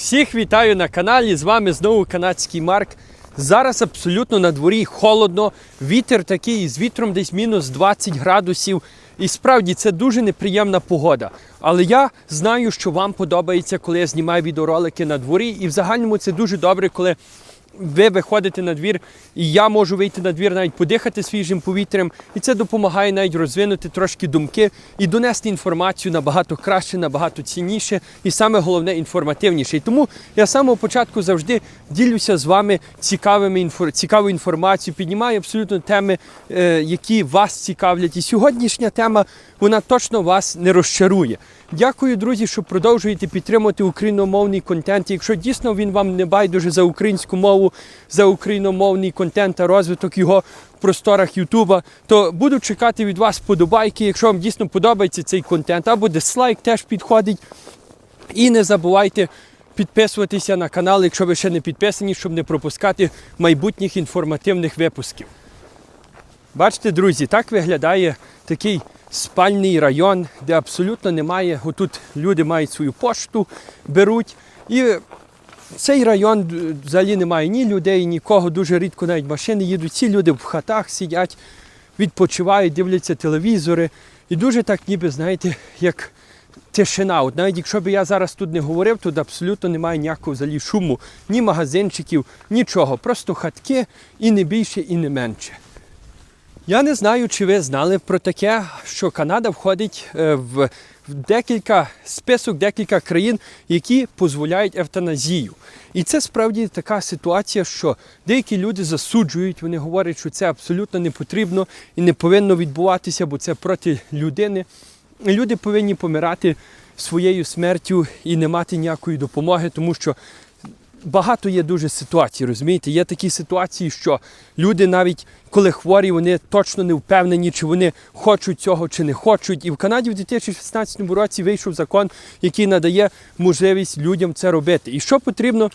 Всіх вітаю на каналі. З вами знову канадський Марк. Зараз абсолютно на дворі холодно. Вітер такий з вітром десь мінус 20 градусів. І справді це дуже неприємна погода. Але я знаю, що вам подобається, коли я знімаю відеоролики на дворі. І в загальному це дуже добре, коли ви виходите на двір, і я можу вийти на двір, навіть подихати свіжим повітрям, і це допомагає навіть розвинути трошки думки і донести інформацію набагато краще, набагато цінніше і саме головне інформативніше. І тому я з самого початку завжди ділюся з вами цікавими цікавою інформацією, піднімаю абсолютно теми, е, які вас цікавлять. І сьогоднішня тема вона точно вас не розчарує. Дякую, друзі, що продовжуєте підтримувати україномовний контент. Якщо дійсно він вам не байдуже за українську мову, за україномовний контент та розвиток його в просторах Ютуба, то буду чекати від вас подобайки, якщо вам дійсно подобається цей контент, або дизлайк теж підходить. І не забувайте підписуватися на канал, якщо ви ще не підписані, щоб не пропускати майбутніх інформативних випусків. Бачите, друзі, так виглядає такий спальний район, де абсолютно немає. Отут люди мають свою пошту, беруть. І цей район е, взагалі немає ні людей, нікого. Дуже рідко навіть машини їдуть. Ці люди в хатах сидять, відпочивають, дивляться телевізори. І дуже так, ніби, знаєте, як тишина. От навіть якщо б я зараз тут не говорив, тут абсолютно немає ніякого взагалі шуму, ні магазинчиків, нічого. Просто хатки і не більше, і не менше. Я не знаю, чи ви знали про таке, що Канада входить е, в декілька список декілька країн, які дозволяють евтаназію. І це справді така ситуація, що деякі люди засуджують, вони говорять, що це абсолютно не потрібно і не повинно відбуватися, бо це проти людини. Люди повинні помирати своєю смертю і не мати ніякої допомоги, тому що багато є дуже ситуацій, розумієте? Є такі ситуації, що люди навіть коли хворі, вони точно не впевнені, чи вони хочуть цього, чи не хочуть. І в Канаді в 2016 році вийшов закон, який надає можливість людям це робити. І що потрібно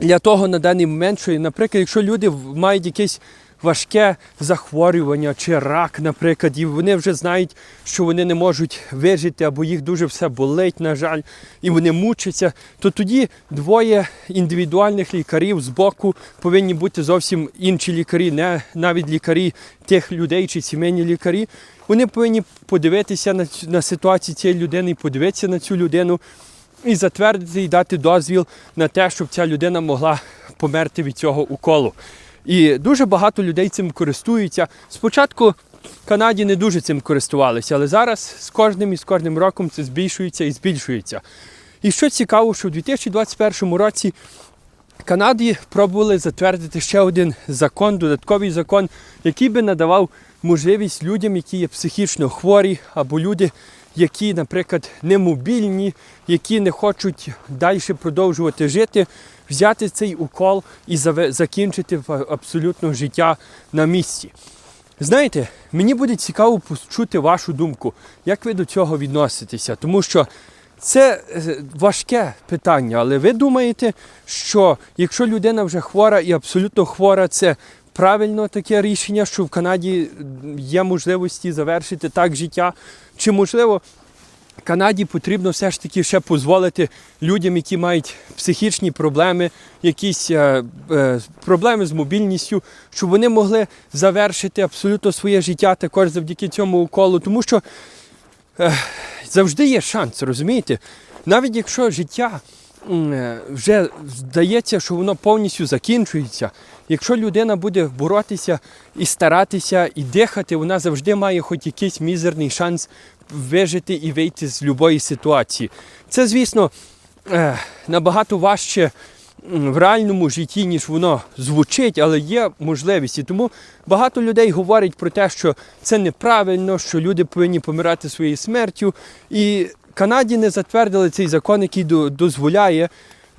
для того на даний момент, що, наприклад, якщо люди мають якесь важке захворювання чи рак, наприклад, і вони вже знають, що вони не можуть вижити, або їх дуже все болить, на жаль, і вони мучаться, то тоді двоє індивідуальних лікарів з боку повинні бути зовсім інші лікарі, не навіть лікарі тих людей чи сімейні лікарі. Вони повинні подивитися на, на ситуацію цієї людини, подивитися на цю людину. І затвердити і дати дозвіл на те, щоб ця людина могла померти від цього уколу. І дуже багато людей цим користуються. Спочатку в Канаді не дуже цим користувалися, але зараз з кожним і з кожним роком це збільшується і збільшується. І що цікаво, що в 2021 році Канаді пробували затвердити ще один закон, додатковий закон, який би надавав можливість людям, які є психічно хворі, або люди, які, наприклад, немобільні, які не хочуть далі продовжувати жити, взяти цей укол і закінчити абсолютно життя на місці. Знаєте, мені буде цікаво почути вашу думку, як ви до цього відноситеся, тому що це е, важке питання, але ви думаєте, що якщо людина вже хвора і абсолютно хвора, це правильно таке рішення, що в Канаді є можливості завершити так життя? Чи можливо Канаді потрібно все ж таки ще дозволити людям, які мають психічні проблеми, якісь е, е, проблеми з мобільністю, щоб вони могли завершити абсолютно своє життя також завдяки цьому уколу. Тому що е, завжди є шанс, розумієте? Навіть якщо життя вже здається, що воно повністю закінчується. Якщо людина буде боротися і старатися, і дихати, вона завжди має хоч якийсь мізерний шанс вижити і вийти з будь-якої ситуації. Це, звісно, е, набагато важче в реальному житті, ніж воно звучить, але є можливість. І тому багато людей говорять про те, що це неправильно, що люди повинні помирати своєю смертю. І Канаді не затвердили цей закон, який до- дозволяє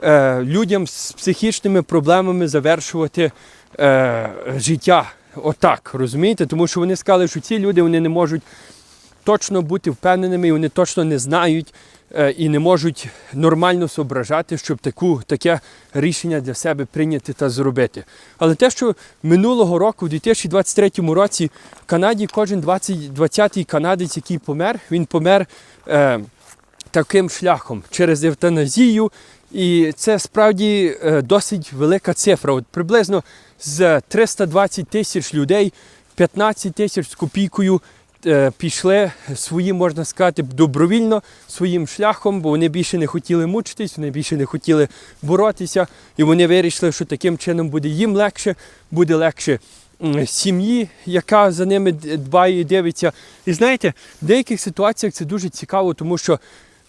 е, людям з психічними проблемами завершувати е, життя. Отак, розумієте? Тому що вони сказали, що ці люди вони не можуть точно бути впевненими, і вони точно не знають е, і не можуть нормально зображати, щоб таку, таке рішення для себе прийняти та зробити. Але те, що минулого року, в 2023 році, в Канаді кожен 20, 20-й канадець, який помер, він помер. Е, Таким шляхом через евтаназію І це справді е, досить велика цифра. От приблизно з 320 тисяч людей 15 тисяч з копійкою е, пішли своїм, можна сказати, добровільно своїм шляхом, бо вони більше не хотіли мучитись, вони більше не хотіли боротися, і вони вирішили, що таким чином буде їм легше, буде легше сім'ї, яка за ними дбає і дивиться. І знаєте, в деяких ситуаціях це дуже цікаво, тому що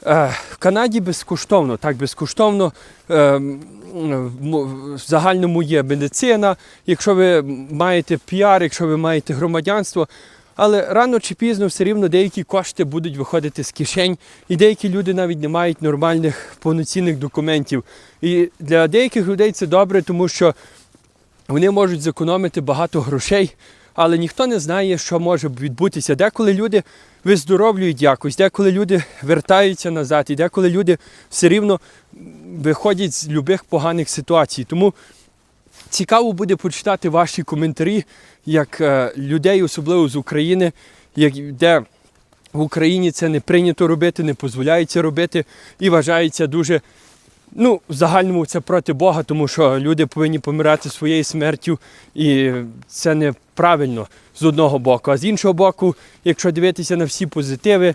в Канаді безкоштовно, так безкоштовно. Е, м, м, в загальному є медицина, якщо ви маєте піар, якщо ви маєте громадянство. Але рано чи пізно все рівно деякі кошти будуть виходити з кишень, і деякі люди навіть не мають нормальних повноцінних документів. І для деяких людей це добре, тому що вони можуть зекономити багато грошей, але ніхто не знає, що може відбутися. Деколи люди виздоровлюють якось, деколи люди вертаються назад, і деколи люди все рівно виходять з любих поганих ситуацій. Тому цікаво буде почитати ваші коментарі, як е, людей, особливо з України, як, де в Україні це не прийнято робити, не дозволяється робити і вважається дуже. Ну, в загальному це проти Бога, тому що люди повинні помирати своєю смертю, і це неправильно з одного боку. А з іншого боку, якщо дивитися на всі позитиви,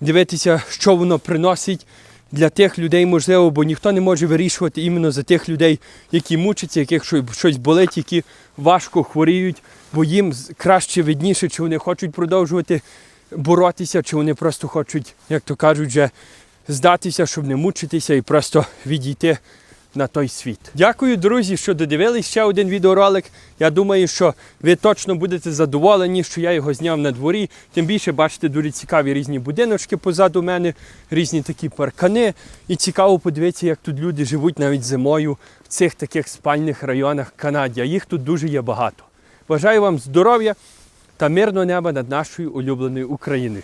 дивитися, що воно приносить для тих людей, можливо, бо ніхто не може вирішувати іменно за тих людей, які мучаться, яких щось болить, які важко хворіють, бо їм краще видніше, чи вони хочуть продовжувати боротися, чи вони просто хочуть, як то кажуть, вже здатися, щоб не мучитися і просто відійти на той світ. Дякую, друзі, що додивились ще один відеоролик. Я думаю, що ви точно будете задоволені, що я його зняв на дворі. Тим більше бачите дуже цікаві різні будиночки позаду мене, різні такі паркани. І цікаво подивитися, як тут люди живуть навіть зимою в цих таких спальних районах Канаді. Їх тут дуже є багато. Бажаю вам здоров'я та мирного неба над нашою улюбленою Україною.